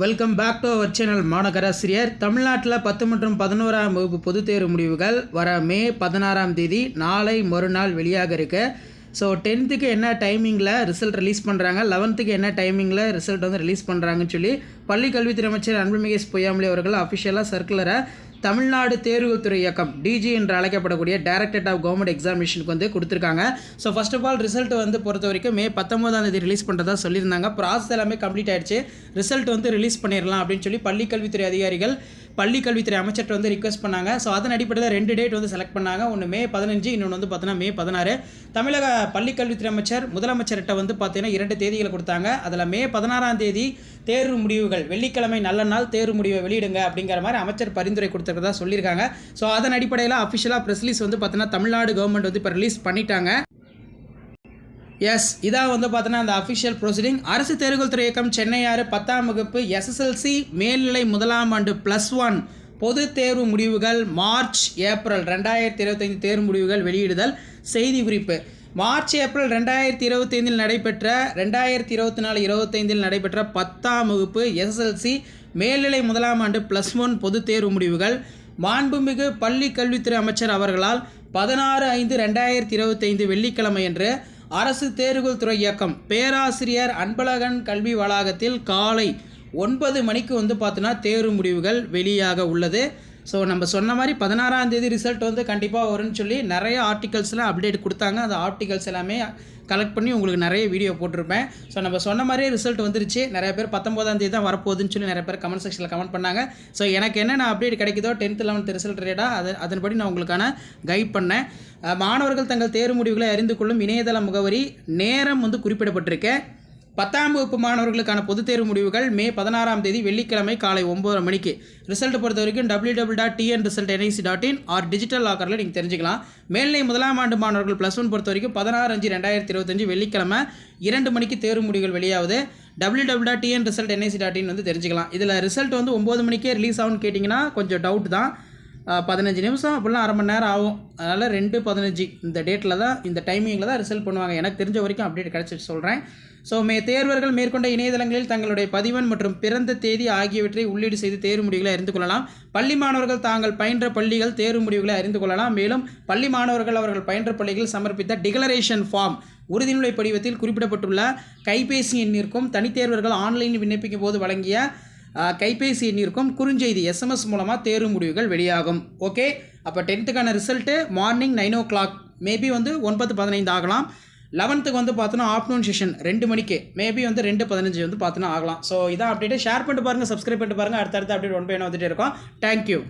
Welcome back to our channel மாநகராசிரியர் தமிழ்நாட்டில் பத்து மற்றும் பதினோராம் வகுப்பு பொதுத் தேர்வு முடிவுகள் வர மே பதினாறாம் தேதி நாளை மறுநாள் வெளியாக இருக்கு. ஸோ டென்த்துக்கு என்ன டைமிங்கில் ரிசல்ட் ரிலீஸ் பண்ணுறாங்க லெவன்த்துக்கு என்ன டைமிங்கில் ரிசல்ட் வந்து ரிலீஸ் பண்ணுறாங்கன்னு சொல்லி பள்ளி கல்வித்துறை அமைச்சர் அன்புமிகேஷ் பொய்யாமொழி அவர்கள் அஃபிஷியலாக சர்க்குலரை தமிழ்நாடு தேர்வுத்துறை இயக்கம் டிஜி என்று அழைக்கப்படக்கூடிய டைரக்டரேட் ஆஃப் கவர்மெண்ட் எக்ஸாமினேஷனுக்கு வந்து கொடுத்துருக்காங்க. So first of all result வந்து பொறுத்த வரைக்கும் மே பத்தொன்பதாம் தேதி ரிலீஸ் பண்ணுறதா சொல்லியிருந்தாங்க. ப்ராசஸ் எல்லாமே கம்ப்ளீட் ஆயிடுச்சு. ரிசல்ட் வந்து ரிலீஸ் பண்ணிடலாம் அப்படின்னு சொல்லி பள்ளிக்கல்வித்துறை அதிகாரிகள் பள்ளி கல்வித்துறை அமைச்சர்கிட்ட வந்து ரிக்வஸ்ட் பண்ணாங்க. ஸோ அதன் அடிப்படையில் ரெண்டு டேட் வந்து செலக்ட் பண்ணாங்க. ஒன்று மே பதினஞ்சு இன்னொன்று வந்து பார்த்தீங்கன்னா மே பதினாறு. தமிழக பள்ளி கல்வித்துறை அமைச்சர் முதலமைச்சர்கிட்ட வந்து பார்த்தீங்கன்னா இரண்டு தேதிகளை கொடுத்தாங்க. அதில் மே பதினாறாம் தேதி தேர்வு முடிவுகள் வெள்ளிக்கிழமை நல்ல நாள் தேர்வு முடிவை வெளியிடுங்க அப்படிங்கிற மாதிரி அமைச்சர் பரிந்துரை கொடுத்துருக்கதா சொல்லியிருக்காங்க. ஸோ அதன் அடிப்படையில் அஃபிஷியலாக ப்ரெஸ் ரிலீஸ் வந்து பார்த்தீங்கன்னா தமிழ்நாடு கவர்மெண்ட் வந்து இப்போ ரிலீஸ் பண்ணிட்டாங்க. எஸ் இதான் வந்து பார்த்தோன்னா அந்த அஃபிஷியல் ப்ரொசீடிங் அரசு தேர்வுகள் துறை இயக்கம் சென்னை ஆறு பத்தாம் வகுப்பு எஸ்எஸ்எல்சி மேல்நிலை முதலாம் ஆண்டு ப்ளஸ் ஒன் பொது தேர்வு முடிவுகள் மார்ச் ஏப்ரல் ரெண்டாயிரத்தி இருபத்தைந்து தேர்வு முடிவுகள் வெளியிடுதல் செய்தி குறிப்பு. மார்ச் ஏப்ரல் ரெண்டாயிரத்தி இருபத்தைந்தில் நடைபெற்ற ரெண்டாயிரத்தி இருபத்தி நாலு இருபத்தைந்தில் நடைபெற்ற பத்தாம் வகுப்பு எஸ்எஸ்எல்சி மேல்நிலை முதலாம் ஆண்டு ப்ளஸ் ஒன் பொது தேர்வு முடிவுகள் மாண்புமிகு பள்ளி கல்வித்துறை அமைச்சர் அவர்களால் பதினாறு ஐந்து ரெண்டாயிரத்தி இருபத்தைந்து வெள்ளிக்கிழமை அன்று அரசு தேர்வுகள் துறை இயக்கம். பேராசிரியர் அன்பழகன் கல்வி வளாகத்தில் காலை ஒன்பது மணிக்கு வந்து பார்த்தோன்னா தேர்வு முடிவுகள் வெளியாக உள்ளது. ஸோ நம்ம சொன்ன மாதிரி பதினாறாம் தேதி ரிசல்ட் வந்து கண்டிப்பாக வரும்னு சொல்லி நிறைய ஆர்டிகல்ஸ்லாம் அப்டேட் கொடுத்தாங்க. அந்த ஆர்டிகல்ஸ் எல்லாமே கலெக்ட் பண்ணி உங்களுக்கு நிறைய வீடியோ போட்டிருப்பேன். ஸோ நம்ம சொன்ன மாதிரியே ரிசல்ட் வந்துருச்சு. நிறைய பேர் பத்தொம்போதாம் தேதி தான் வரப்போகுதுன்னு சொல்லி நிறைய பேர் கமெண்ட் செக்ஷனில் கமெண்ட் பண்ணாங்க. ஸோ எனக்கு என்னென்ன அப்டேட் கிடைக்குதோ டென்த் லெவன்த் ரிசல்ட் ரேட்டாக அது அதன்படி நான் உங்களுக்கான கைட் பண்ணேன். மாணவர்கள் தங்கள் தேர்வு முடிவுகளை அறிந்து கொள்ளும் இணையதள முகவரி நேரம் வந்து குறிப்பிடப்பட்டிருக்கேன் பத்தாம் வகுப்பு மாணவர்களுக்கான பொதுத் தேர்வு முடிவுகள் மே பதினாறாம் தேதி வெள்ளிக்கிழமை காலை ஒம்பது மணிக்கு. ரிசல்ட் பொறுத்த வரைக்கும் W double dot TN result NIC dot in or digital லாக்கரில் நீங்கள் தெரிஞ்சுக்கலாம். மேல்நிலை முதலாம் ஆண்டு மாணவர்கள் ப்ளஸ் ஒன் பொறுத்த வரைக்கும் பதினாறு அஞ்சு ரெண்டாயிரத்தி இருபத்தஞ்சு வெள்ளிக்கிழமை இரண்டு மணிக்கு தேர்வு முடிவுகள் வெளியாகுது. W W dot TN result NIC dot in வந்து தெரிஞ்சுக்கலாம். இதில் ரிசல்ட் வந்து ஒம்பது மணிக்கே ரிலீஸ் ஆகும்னு கேட்டிங்கன்னா கொஞ்சம் டவுட் தான். பதினஞ்சு நிமிஷம் அப்படிலாம் அரை மணி நேரம் ஆகும். அதனால் ரெண்டு பதினஞ்சு இந்த டேட்டில் தான் இந்த டைமிங்கில் தான் ரிசல்ட் பண்ணுவாங்க. எனக்கு தெரிஞ்ச வரைக்கும் அப்டேட் கிடச்சிட்டு சொல்கிறேன் ஸோ மே தேர்வர்கள் மேற்கொண்ட இணையதளங்களில் தங்களுடைய பதிவன் மற்றும் பிறந்த தேதி ஆகியவற்றை உள்ளீடு செய்து தேர்வு முடிவுகளை அறிந்து கொள்ளலாம். பள்ளி மாணவர்கள் தாங்கள் பயின்ற பள்ளிகள் தேர்வு முடிவுகளை அறிந்து கொள்ளலாம். மேலும் பள்ளி மாணவர்கள் அவர்கள் பயின்ற பள்ளிகள் சமர்ப்பித்த டிக்ளரேஷன் ஃபார்ம் உறுதிநிலை படிவத்தில் குறிப்பிடப்பட்டுள்ள கைபேசி எண்ணிற்கும் தனித்தேர்வர்கள் ஆன்லைனில் விண்ணப்பிக்கும் போது வழங்கிய கைபேசி கைபேசி இருக்கும் குறுஞ்செய்தி எஸ்எம்எஸ் மூலமாக தேர்வு முடிவுகள் வெளியாகும். ஓகே? அப்போ டென்த்துக்கான result morning nine o'clock. Maybe வந்து ஒன்பது பதினைந்து ஆகலாம். லெவன்த்துக்கு வந்து பார்த்தோன்னா ஆஃப்டர்நூன் செஷன் ரெண்டு மணிக்கு. மேபி வந்து ரெண்டு பதினஞ்சு வந்து பார்த்தோன்னா ஆகலாம். ஸோ இதான் அப்டேட்டு ஷேர் பண்ணிட்டு பாருங்கள் சப்ஸ்கிரைப் பண்ணிட்டு பாருங்கள் அடுத்தடுத்த அப்டேட் ஒன் பை ஒன் வந்துட்டே இருக்கோம். தேங்க்யூ